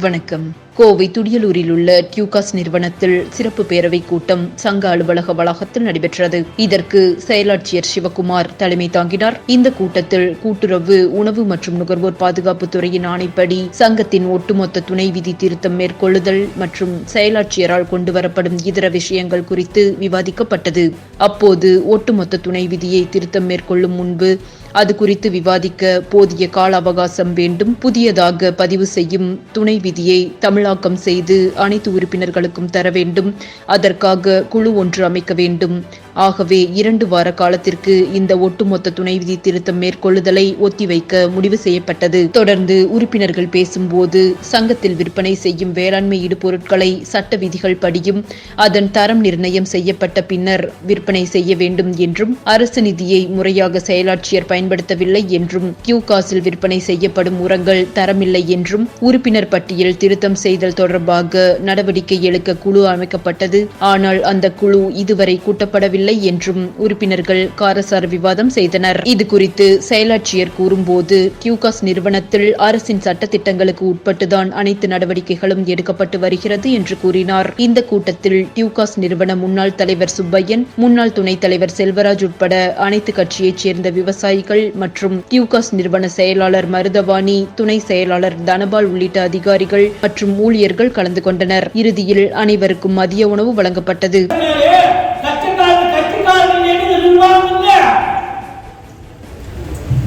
வணக்கம். கோவை துடியலூரில் உள்ள டியூகாஸ் நிறுவனத்தில் சிறப்பு பேரவைக் கூட்டம் சங்க அலுவலக வளாகத்தில் நடைபெற்றது. இதற்கு செயலாட்சியர் சிவகுமார் தலைமை தாங்கினார். இந்த கூட்டத்தில் கூட்டுறவு உணவு மற்றும் நுகர்வோர் பாதுகாப்பு துறையின் ஆணைப்படி சங்கத்தின் ஒட்டுமொத்த துணை விதி திருத்தம் மேற்கொள்ளுதல் மற்றும் செயலாட்சியரால் கொண்டுவரப்படும் இதர விஷயங்கள் குறித்து விவாதிக்கப்பட்டது. அப்போது ஒட்டுமொத்த துணை விதியை திருத்தம் மேற்கொள்ளும் முன்பு அது குறித்து விவாதிக்க போதிய கால அவகாசம் வேண்டும். புதியதாக பதிவு செய்யும் துணை விதியை தமிழாக்கம் செய்து அனைத்து உறுப்பினர்களுக்கும் தர வேண்டும். அதற்காக குழு ஒன்று அமைக்க வேண்டும். ஆகவே இரண்டு வார காலத்திற்கு இந்த ஒட்டுமொத்த துணை விதி திருத்தம் மேற்கொள்ளுதலை ஒத்திவைக்க முடிவு செய்யப்பட்டது. தொடர்ந்து உறுப்பினர்கள் பேசும்போது சங்கத்தில் விற்பனை செய்யும் வேளாண்மை இடுபொருட்களை சட்ட விதிகள் படியும் அதன் தரம் நிர்ணயம் செய்யப்பட்ட பின்னர் விற்பனை செய்ய வேண்டும் என்றும் அரசு நிதியை முறையாக செயலாட்சியர் பயன்படுத்தவில்லை என்றும் கியூ காசில் விற்பனை செய்யப்படும் உரங்கள் தரமில்லை என்றும் உறுப்பினர் பட்டியல் திருத்தம் செய்தல் தொடர்பாக நடவடிக்கை எடுக்க குழு அமைக்கப்பட்டது. ஆனால் அந்த குழு இதுவரை கூட்டப்படவில்லை. என்றும் உறுப்பினர்கள் காரசார விவாதம் செய்தனர். இது குறித்து செயலாட்சியர் கூறும்போது கியூகாஸ் நிறுவனத்தில் அரசின் சட்டத்திட்டங்களுக்கு உட்பட்டுதான் அனைத்து நடவடிக்கைகளும் எடுக்கப்பட்டு வருகிறது என்று கூறினார். இந்த கூட்டத்தில் டியூகாஸ் நிறுவன முன்னாள் தலைவர் சுப்பையன் முன்னாள் துணைத் தலைவர் செல்வராஜ் உட்பட அனைத்து கட்சியைச் சேர்ந்த விவசாயிகள் மற்றும் டியூகாஸ் நிறுவன செயலாளர் மருதவாணி துணை செயலாளர் தனபால் உள்ளிட்ட அதிகாரிகள் மற்றும் ஊழியர்கள் கலந்து கொண்டனர். இறுதியில் அனைவருக்கும் மதிய உணவு வழங்கப்பட்டது.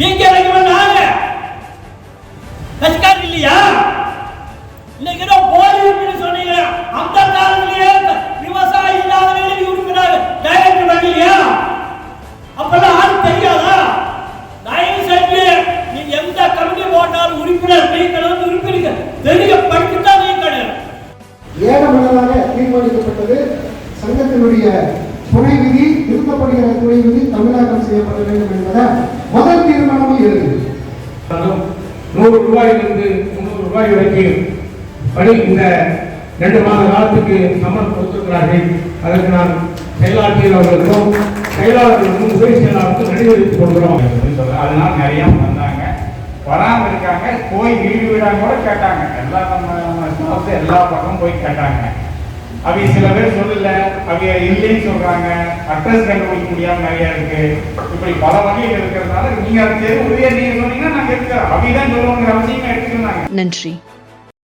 நீங்க இறங்கி நாங்க கட்சிக்காரர் இல்லையா? இன்னைக்கு ஏதோ போலி உறுப்பினர் சொன்னீங்க. அந்த காலத்திலேயே விவசாயி இல்லாதவர்கள் உறுப்பினர் டைரக்டர் வரலையா? அப்பெல்லாம் ஆள் தெரியாதா? தயவு செஞ்சு நீ எந்த கமிட்டி போட்டாலும் உறுப்பினர் நீக்கணும் உறுப்பினர் தெரிய படிச்சுதான் தான் ஏகமனதாக தீர்மானிக்கப்பட்டது சங்கத்தினுடைய துணை விதி தமிழாக்கம் செய்யப்பட வேண்டும் என்பதை முதல் தீர்மானமும் இருக்குது நூறு ரூபாயிலிருந்து முந்நூறு ரூபாய் வரைக்கும் பணி இந்த ரெண்டு மாத காலத்துக்கு சம்மன் கொடுத்திருக்கிறார்கள். அதற்கு நான் செயலாட்சியர் அவர்களுக்கும் செயலாளர்களுக்கும் உதவி செயலாளருக்கும் அப்படின்னு சொல்றாங்க. அதனால நிறைய வந்தாங்க. வராம இருக்காங்க. போய் வீடு வீடா கூட கேட்டாங்க. எல்லா நம்ம எல்லா பக்கமும் போய் கேட்டாங்க. அவங்க சில பேர் சொல்லல அவங்க இல்லைன்னு சொல்றாங்க. அட்ரஸ் கண்டுபிடிக்க முடியாம நிறைய இருக்கு. இப்படி பல வகையில் இருக்கிறதுனால நீங்க அதை தேர்வு உதவியா நீங்க சொன்னீங்கன்னா நாங்க இருக்கிறோம் அவங்க தான் சொல்லுவாங்க அவசியமா எடுத்துக்கிறாங்க நன்றி.